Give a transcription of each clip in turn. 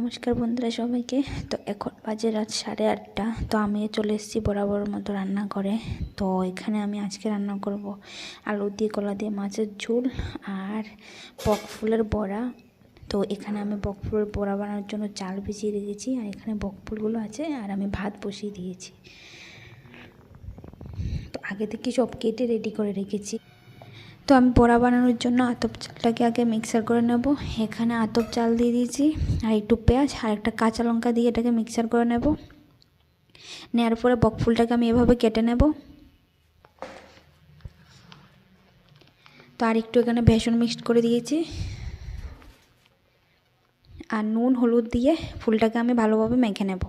নমস্কার বন্ধুরা সবাইকে। তো এখন বাজে রাত সাড়ে আটটা। তো আমি চলে এসেছি বরাবর মতো রান্না করে তো এখানে আমি আজকে রান্না করব আলু দিয়ে, কলা দিয়ে, মাছের ঝোল আর বক ফুলের বড়া। তো এখানে আমি বক ফুলের বড়া বানানোর জন্য চাল ভিজিয়ে রেখেছি আর এখানে বক ফুলগুলো আছে আর আমি ভাত বসিয়ে দিয়েছি। তো আগে থেকে সব কেটে রেডি করে রেখেছি। তো আমি বড়া বানানোর জন্য আতপ চালটাকে আগে মিক্সার করে নেব। এখানে আতপ চাল দিয়ে দিয়েছি, আর একটু পেঁয়াজ আর একটা কাঁচা লঙ্কা দিয়ে এটাকে মিক্সার করে নেব। নেওয়ার পরে বকফুলটাকে আমি এভাবে কেটে নেব। তো আর একটু এখানে বেসন মিক্সড করে দিয়েছি। আর নুন, হলুদ দিয়ে ফুলটাকে আমি ভালোভাবে মেখে নেব।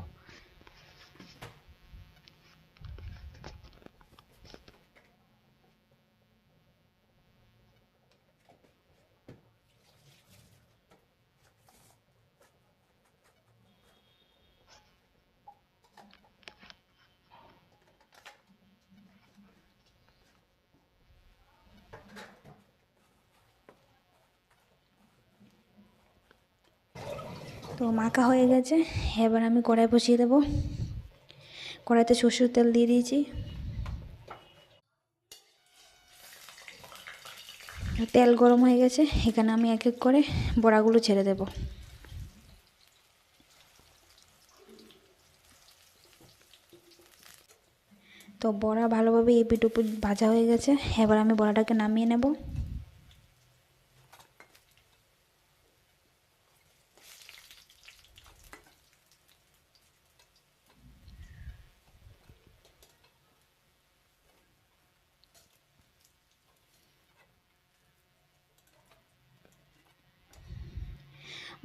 তো মাখা হয়ে গেছে। এবার আমি কড়াই বসিয়ে দেবো। কড়াইতে সরষের তেল দিয়ে দিয়েছি। তেল গরম হয়ে গেছে। এখানে আমি এক এক করে বড়াগুলো ছেড়ে দেব। তো বড়া ভালোভাবে এপিট উপিট ভাজা হয়ে গেছে। এবার আমি বড়াটাকে নামিয়ে নেব।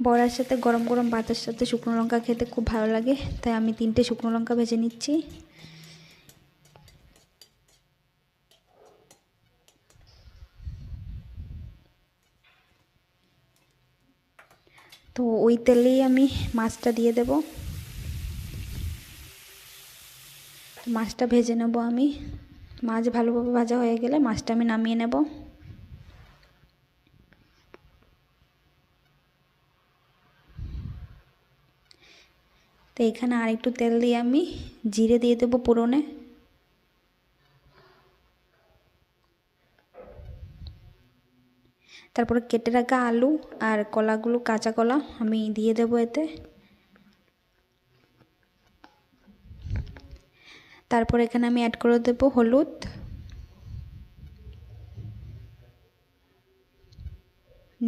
বড়ার সাথে গরম গরম ভাতের সাথে শুকনো লঙ্কা খেতে খুব ভালো লাগে, তাই আমি তিনটে শুকনো লঙ্কা ভেজে নিচ্ছি। তো ওই তেলেই আমি মাছটা দিয়ে দেব। মাছটা ভেজে নেব আমি। মাছ ভালোভাবে ভাজা হয়ে গেলে মাছটা আমি নামিয়ে নেব। তো এখানে আরেকটু তেল দিয়ে আমি জিরে দিয়ে দেবো পুরনে তারপরে কেটে রাখা আলু আর কলাগুলো, কাঁচা কলা আমি দিয়ে দেবো এতে। তারপর এখানে আমি অ্যাড করে দেবো হলুদ।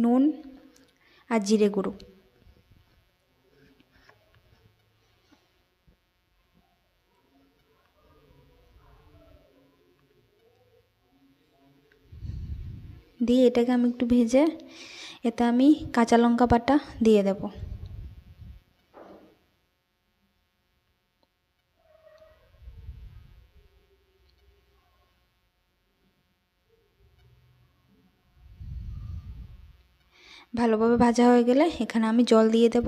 নুন আর জিরে গুঁড়ো। দিয়ে এটাকে আমি একটু ভেজে এতে আমি কাঁচা লঙ্কা বাটা দিয়ে দেব। ভালোভাবে ভাজা হয়ে গেলে এখানে আমি জল দিয়ে দেব।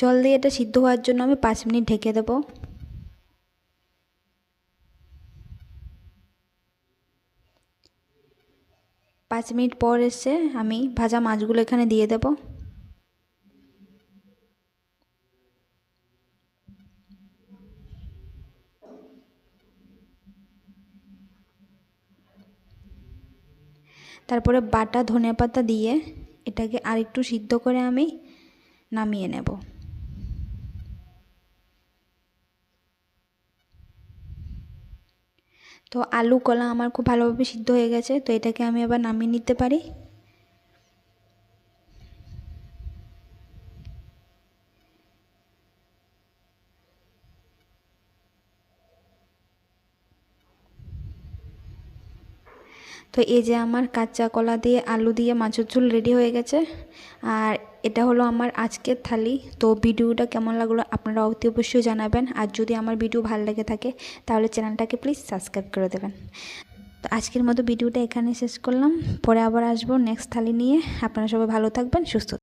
জল দিয়ে এটা সিদ্ধ হওয়ার জন্য আমি পাঁচ মিনিট ঢেকে দেবো। পাঁচ মিনিট পর এসে আমি ভাজা মাছগুলো এখানে দিয়ে দেব। তারপরে বাটা ধনে পাতা দিয়ে এটাকে আরেকটু সিদ্ধ করে আমি নামিয়ে নেব। তো আলু, কলা আমার খুব ভালোভাবে সিদ্ধ হয়ে গেছে, তো এটাকে আমি আবার নামিয়ে নিতে পারি। তো এই যে আমার কাঁচা কলা দিয়ে, আলু দিয়ে মাছের ঝোল রেডি হয়ে গেছে, আর এটা হলো আমার আজকের থালি। তো ভিডিওটা কেমন লাগল আপনারা অতি অবশ্যই জানাবেন। আর যদি আমার ভিডিও ভালো লেগে থাকে, তাহলে চ্যানেলটাকে প্লিজ সাবস্ক্রাইব করে দেবেন। তো আজকের মতো ভিডিওটা এখানে শেষ করলাম। পরে আবার আসব নেক্সট থালি নিয়ে। আপনারা সবাই ভালো থাকবেন, সুস্থ